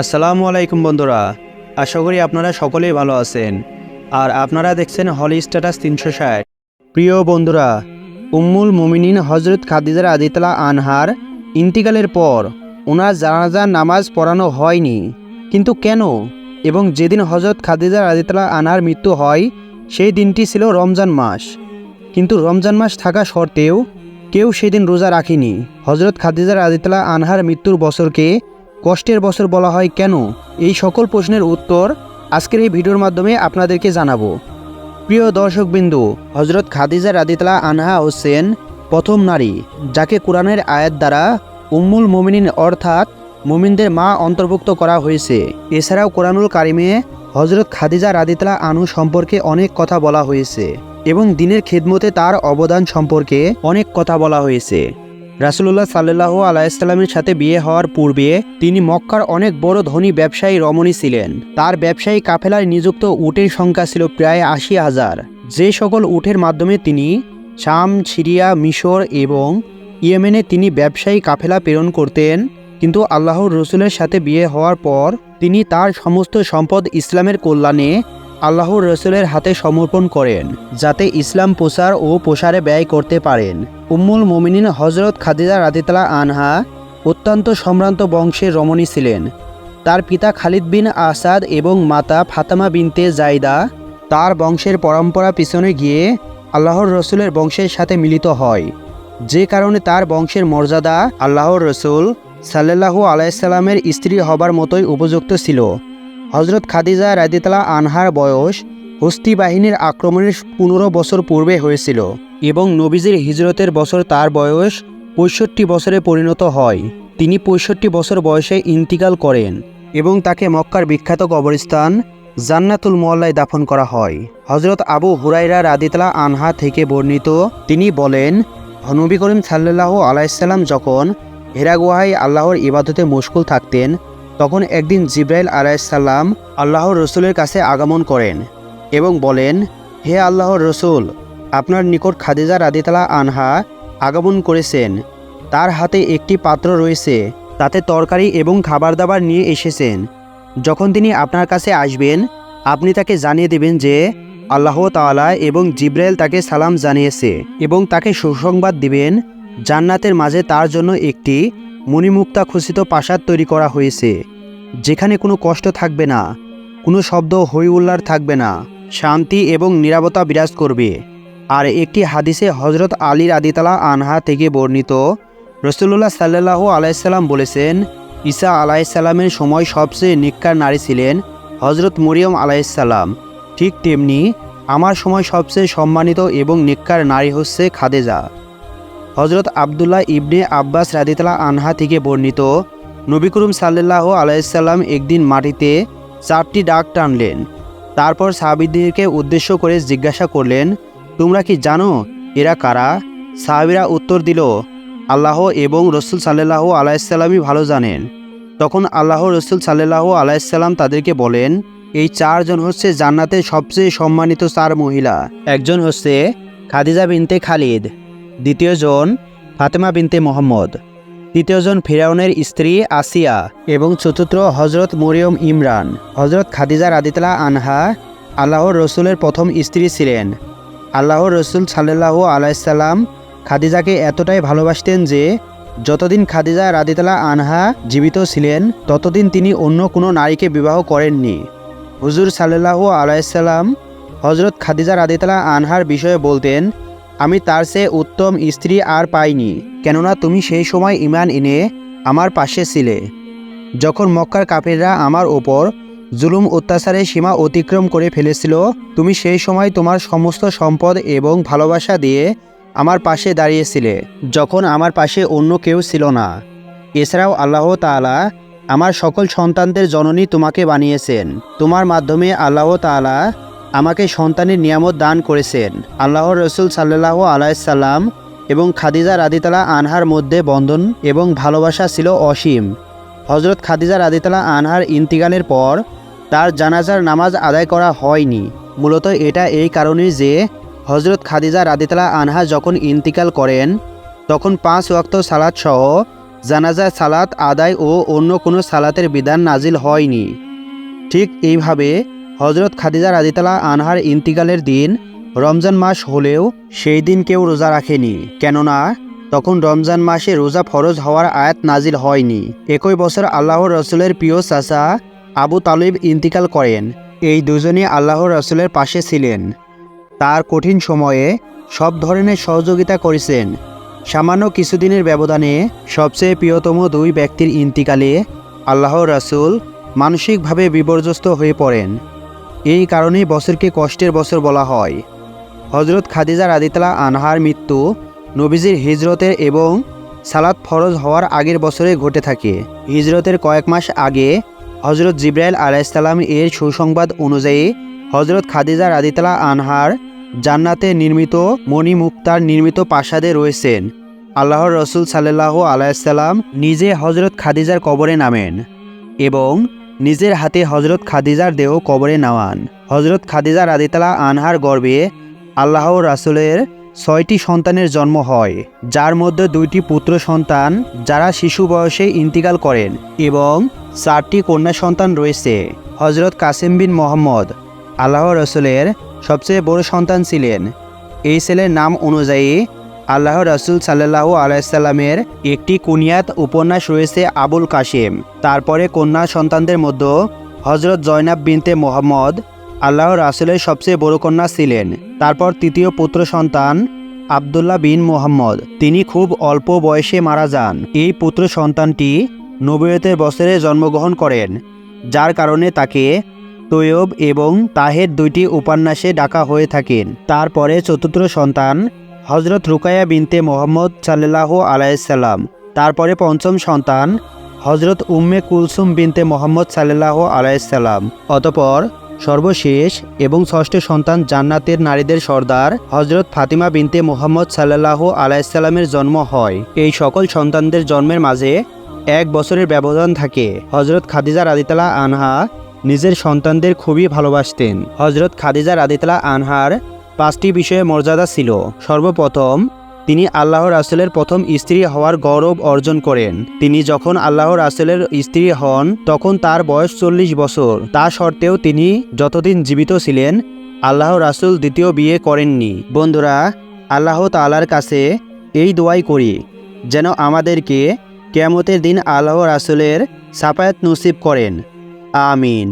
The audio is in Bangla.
আসসালামু আলাইকুম বন্ধুরা, আশা করি আপনারা সকলেই ভালো আছেন। আর আপনারা দেখছেন হলি স্ট্যাটাস তিনশো ষাট। প্রিয় বন্ধুরা, উম্মুল মুমিনিন হজরত খাদিজার আদিতলা আনহার ইন্তিকালের পর ওনার জানাজার নামাজ পড়ানো হয়নি। কিন্তু কেন? এবং যেদিন হজরত খাদিজার আদিতলা আনহার মৃত্যু হয়, সেই দিনটি ছিল রমজান মাস। কিন্তু রমজান মাস থাকা সত্ত্বেও কেউ সেদিন রোজা রাখেনি। হজরত খাদিজার আদিতলা আনহার মৃত্যুর বছরকে কষ্টের বছর বলা হয় কেন? এই সকল প্রশ্নের উত্তর আজকের এই ভিডিওর মাধ্যমে আপনাদেরকে জানাব। প্রিয় দর্শকবিন্দু হজরত খাদিজা রাদিতলা আনহা হোসেন প্রথম নারী, যাকে কোরআনের আয়াত দ্বারা উম্মুল মোমিনিন অর্থাৎ মুমিনদের মা অন্তর্ভুক্ত করা হয়েছে। এছাড়াও কোরআনুল কারিমে হজরত খাদিজা রাদিতলা আনহু সম্পর্কে অনেক কথা বলা হয়েছে এবং দিনের খেদমতে তার অবদান সম্পর্কে অনেক কথা বলা হয়েছে। রাসুলুল্লাহ সাল্লাহ আলাইসাল্লামের সাথে বিয়ে হওয়ার পূর্বে তিনি মক্কার অনেক বড় ধনী ব্যবসায়ী রমণী ছিলেন। তার ব্যবসায়ী কাফেলায় নিযুক্ত উটের সংখ্যা ছিল প্রায় আশি হাজার। যে সকল উটের মাধ্যমে তিনি শাম, সিরিয়া, মিশর এবং ইয়েমেনে তিনি ব্যবসায়ী কাফেলা প্রেরণ করতেন, কিন্তু আল্লাহর রসুলের সাথে বিয়ে হওয়ার পর তিনি তার সমস্ত সম্পদ ইসলামের কল্যাণে আল্লাহর রসুলের হাতে সমর্পণ করেন, যাতে ইসলাম প্রচার ও প্রসারে ব্যয় করতে পারেন। উম্মুল মোমিনিন হজরত খাদিজা রাদিতলা আনহা অত্যন্ত সম্ভ্রান্ত বংশের রমণী ছিলেন। তার পিতা খালিদ বিন আসাদ এবং মাতা ফাতামা বিনতে জাইদা তার বংশের পরম্পরা পিছনে গিয়ে আল্লাহর রসুলের বংশের সাথে মিলিত হয়। যে কারণে তার বংশের মর্যাদা আল্লাহর রসুল সাল্লাহু আলাইসাল্লামের স্ত্রী হবার মতোই উপযুক্ত ছিল। হজরত খাদিজা রাদিতলা আনহার বয়স হস্তি বাহিনীর আক্রমণের পনেরো বছর পূর্বে হয়েছিল এবং নবীজির হিজরতের বছর তার বয়স পঁয়ষট্টি বছরে পরিণত হয়। তিনি পঁয়ষট্টি বছর বয়সে ইন্তিকাল করেন এবং তাকে মক্কার বিখ্যাত কবরস্থান জান্নাতুল মোয়াল্লায় দাফন করা হয়। হজরত আবু হুরাইরা রাদিতলা আনহা থেকে বর্ণিত, তিনি বলেন, নবী করিম সাল্লাহ আলাইসাল্লাম যখন হেরা গুহায় আল্লাহর ইবাদতে মুশকুল থাকতেন তখন একদিন জিব্রাইল আলাইসাল্লাম আল্লাহর রসুলের কাছে আগমন করেন এবং বলেন, হে আল্লাহর রসুল, আপনার নিকট খাদিজা রাদিতালা আনহা আগমন করেছেন। তার হাতে একটি পাত্র রয়েছে, তাতে তরকারি এবং খাবার দাবার নিয়ে এসেছেন। যখন তিনি আপনার কাছে আসবেন, আপনি তাকে জানিয়ে দেবেন যে আল্লাহ তাআলা এবং জিব্রাইল তাকে সালাম জানিয়েছে এবং তাকে সুসংবাদ দিবেন। জান্নাতের মাঝে তার জন্য একটি মণিমুক্তা খচিত প্রাসাদ তৈরি করা হয়েছে। যেখানে কোনো কষ্ট থাকবে না, কোনো শব্দ হই উল্লার থাকবে না, শান্তি এবং নিরাপত্তা বিরাজ করবে। আর একটি হাদিসে হজরত আলীর আদিতালা আনহা থেকে বর্ণিত রসুল্লাহ সাল্লাহ আলাইসাল্লাম বলেছেন, ঈসা আলাইসাল্লামের সময় সবচেয়ে নিকার নারী ছিলেন হজরত মরিয়ম আলাইসাল্লাম ঠিক তেমনি আমার সময় সবচেয়ে সম্মানিত এবং নিকার নারী হচ্ছে খাদেজা। হজরত আবদুল্লাহ ইবনে আব্বাস রাদিতলা আনহা থেকে বর্ণিত, নবী করিম সাল্লাহ আলাইসাল্লাম একদিন মাটিতে চারটি ডাক টানলেন। তারপর সাহাবিদেরকে উদ্দেশ্য করে জিজ্ঞাসা করলেন, তোমরা কি জানো এরা কারা? সাহাবিরা উত্তর দিল, আল্লাহ এবং রসুল সাল্লাহ আলাইসাল্লামই ভালো জানেন। তখন আল্লাহ রসুল সাল্লাহ আলাইসাল্লাম তাদেরকে বলেন, এই চারজন হচ্ছে জান্নাতের সবচেয়ে সম্মানিত চার মহিলা। একজন হচ্ছে খাদিজা বিনতে খালিদ দ্বিতীয়জন ফাতেমা বিনতে মোহাম্মদ। তৃতীয়জন ফিরাউনের স্ত্রী আসিয়া এবং চতুর্থ হজরত মরিয়ম ইমরান। হজরত খাদিজা রাদিতলা আনহা আল্লাহর রসুলের প্রথম স্ত্রী ছিলেন। আল্লাহর রসুল সাল্লাহ আলাইসাল্লাম খাদিজাকে এতটাই ভালোবাসতেন যে, যতদিন খাদিজা রাদিতলা আনহা জীবিত ছিলেন, ততদিন তিনি অন্য কোনো নারীকে বিবাহ করেননি। হুজুর সাল্লাহ আলাইসাল্লাম হজরত খাদিজা রাদিতলা আনহার বিষয়ে বলতেন আমি তার চেয়ে উত্তম স্ত্রী আর পাইনি, কেননা তুমি সেই সময় ইমান এনে আমার পাশে ছিলে। যখন মক্কার কাপেররা আমার ওপর জুলুম অত্যাচারে সীমা অতিক্রম করে ফেলেছিল, তুমি সেই সময় তোমার সমস্ত সম্পদ এবং ভালোবাসা দিয়ে আমার পাশে দাঁড়িয়েছিলে, যখন আমার পাশে অন্য কেউ ছিল না। এছাড়াও আল্লাহ তাআলা আমার সকল সন্তানদের জননী তোমাকে বানিয়েছেন। তোমার মাধ্যমে আল্লাহ তাআলা আমাকে সন্তানের নিয়ামত দান করেছেন। আল্লাহর রসুল সাল্লাহ আলাইসাল্লাম এবং খাদিজা রাদিতালা আনহার মধ্যে বন্ধন এবং ভালোবাসা ছিল অসীম। হজরত খাদিজা রাদিতালা আনহার ইন্তিকালের পর তার জানাজার নামাজ আদায় করা হয়নি। মূলত এটা এই কারণেই যে হজরত খাদিজা রাদিতালা আনহা যখন ইন্তিকাল করেন, তখন পাঁচ ওয়াক্ত সালাদ সহ জানাজা সালাত আদায় ও অন্য কোনো সালাতের বিধান নাজিল হয়নি। ঠিক এইভাবে হজরত খাদিজা রাদিতালা আনহার ইন্তিকালের দিন রমজান মাস হলেও সেই দিন কেউ রোজা রাখেনি। কেননা তখন রমজান মাসে রোজা ফরজ হওয়ার আয়াত নাজিল হয়নি। একই বছর আল্লাহর রসুলের প্রিয় চাচা আবু তালিব ইন্তিকাল করেন। এই দুজনই আল্লাহর রসুলের পাশে ছিলেন। তার কঠিন সময়ে সব ধরনের সহযোগিতা করেছেন। সামান্য কিছুদিনের ব্যবধানে সবচেয়ে প্রিয়তম দুই ব্যক্তির ইন্তিকালে আল্লাহর রাসূল মানসিকভাবে বিপর্যস্ত হয়ে পড়েন। এই কারণেই বছরকে কষ্টের বছর বলা হয়। হজরত খাদিজা রাদিতলা আনহার মৃত্যু নবীজির হিজরতের এবং সালাত ফরজ হওয়ার আগের বছরে ঘটে থাকে। হিজরতের কয়েক মাস আগে হজরত জিব্রাইল আলাইসাল্লাম এর সুসংবাদ অনুযায়ী হজরত খাদিজা রাদিতলা আনহার জান্নাতে নির্মিত মণি মুক্তার নির্মিত প্রাসাদে রয়েছেন। আল্লাহর রসুল সাল্লাহ আলাইসাল্লাম নিজে হজরত খাদিজার কবরে নামেন এবং নিজের হাতে হজরত খাদিজার দেহ কবরে নামান হজরত খাদিজা রাদিতালা আনহার গর্ভে আল্লাহ রাসুলের ছয়টি সন্তানের জন্ম হয়, যার মধ্যে দুইটি পুত্র সন্তান, যারা শিশু বয়সে ইন্তিকাল করেন এবং চারটি কন্যা সন্তান রয়েছে। হজরত কাসিম বিন মোহাম্মদ আল্লাহ রসুলের সবচেয়ে বড় সন্তান ছিলেন। এই ছেলের নাম অনুযায়ী আল্লাহ রসুল সাল্লাহ আলাইসাল্লামের একটি কুনিয়াত উপন্যাস রয়েছে আবুল কাশেম। তারপরে কন্যা সন্তানদের মধ্যে হজরত জয়নাব বিনতে মোহাম্মদ আল্লাহ রাসুলের সবচেয়ে বড় কন্যা ছিলেন। তারপর তৃতীয় পুত্র সন্তান আবদুল্লাহ বিন মোহাম্মদ। তিনি খুব অল্প বয়সে মারা যান। এই পুত্র সন্তানটি নবীয়তের বছরে জন্মগ্রহণ করেন, যার কারণে তাকে তৈয়ব এবং তাহের দুইটি উপন্যাসে ডাকা হয়ে থাকেন। তারপরে চতুর্থ সন্তান হজরত রুকায়া বিনতে মোহাম্মদ সাল্লাহ আলাইসাল্লাম তারপরে পঞ্চম সন্তান হজরত উম্মে কুলসুম বিনতে মোহাম্মদ সাল্লাহ আলাইসাল্লাম অতপর সর্বশেষ এবং ষষ্ঠ সন্তান জান্নাতের নারীদের সর্দার হজরত ফাতিমা বিনতে মোহাম্মদ সাল্লাহ আলাইসাল্লামের জন্ম হয়। এই সকল সন্তানদের জন্মের মাঝে এক বছরের ব্যবধান থাকে। হজরত খাদিজা রাদিতালা আনহা নিজের সন্তানদের খুবই ভালোবাসতেন। হজরত খাদিজা রাদিতালা আনহার পাঁচটি বিষয়ে মর্যাদা ছিল। সর্বপ্রথম, তিনি আল্লাহ রাসেলের প্রথম স্ত্রী হওয়ার গৌরব অর্জন করেন। তিনি যখন আল্লাহ রাসেলের স্ত্রী হন, তখন তার বয়স চল্লিশ বছর। তা সত্ত্বেও তিনি যতদিন জীবিত ছিলেন, আল্লাহ রাসুল দ্বিতীয় বিয়ে করেননি। বন্ধুরা, আল্লাহ তালার কাছে এই দোয়াই করি, যেন আমাদেরকে কেমতের দিন আল্লাহ রাসুলের সাফায়াত নসিব করেন। আমিন।